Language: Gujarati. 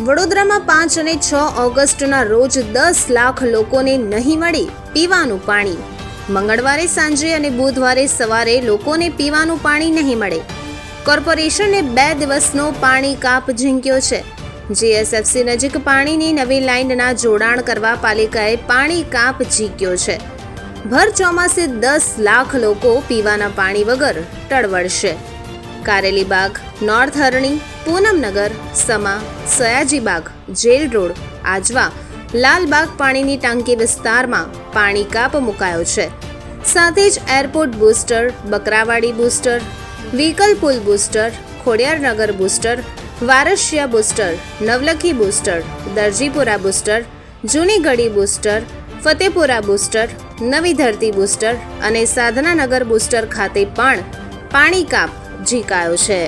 વડોદરામાં પાંચ અને છ ઓગસ્ટના રોજ દસ લાખ લોકોને નહીં મળે પીવાનું પાણી. મંગળવારે, સાંજે અને બુધવારે સવારે લોકોને પીવાનું પાણી નહીં મળે. કોર્પોરેશને બે દિવસનો પાણી કાપ ઝીંક્યો છે. જીએસએફસી નજીક પાણીની નવી લાઇનના જોડાણ કરવા પાલિકાએ પાણી કાપ ઝીંક્યો છે. ભર ચોમાસે દસ લાખ લોકો પીવાના પાણી વગર ટળવળશે. Karelibaug, north Harni, Punamnagar, Sama, Sayajibaug, jail road, Ajwa, Lalbaug પાણીની ટાંકી વિસ્તારમાં પાણી કાપ મુકાયો છે. સાથે જ airport booster, Bakrawadi booster, vehicle pool booster Khodiyarnagar booster, Varasiya booster, Navlakhi booster, Darjipura booster Juni Gadhi booster, Fatepura booster, Navi Dharti booster અને સાધનાનગર બૂસ્ટર ખાતે પણ પાણી કાપ ઝીકાયો છે.